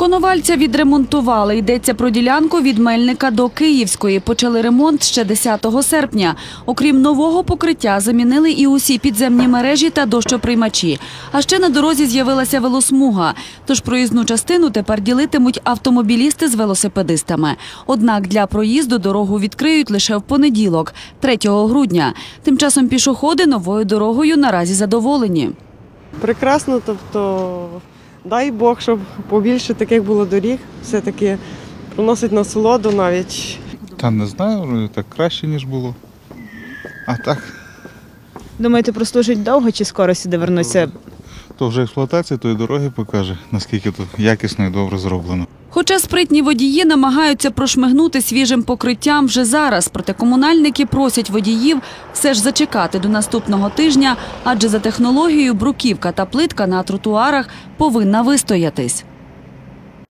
Коновальця відремонтували. Йдеться про ділянку від Мельника до Київської. Почали ремонт ще 10 серпня. Окрім нового покриття, замінили і усі підземні мережі та дощоприймачі. А ще на дорозі з'явилася велосмуга. Тож проїзну частину тепер ділитимуть автомобілісти з велосипедистами. Однак для проїзду дорогу відкриють лише в понеділок, 3 грудня. Тим часом пішоходи новою дорогою наразі задоволені. Прекрасно, тобто, дай Бог, щоб побільше таких було доріг, все-таки приносить насолоду навіть. Та не знаю, так краще, ніж було. А так, Думаєте, прослужить довго чи скоро сюди вернуться? то вже експлуатація тої дороги покаже, наскільки тут якісно і добре зроблено. Хоча спритні водії намагаються прошмигнути свіжим покриттям вже зараз, проте комунальники просять водіїв все ж зачекати до наступного тижня, адже за технологією бруківка та плитка на тротуарах повинна вистоятись.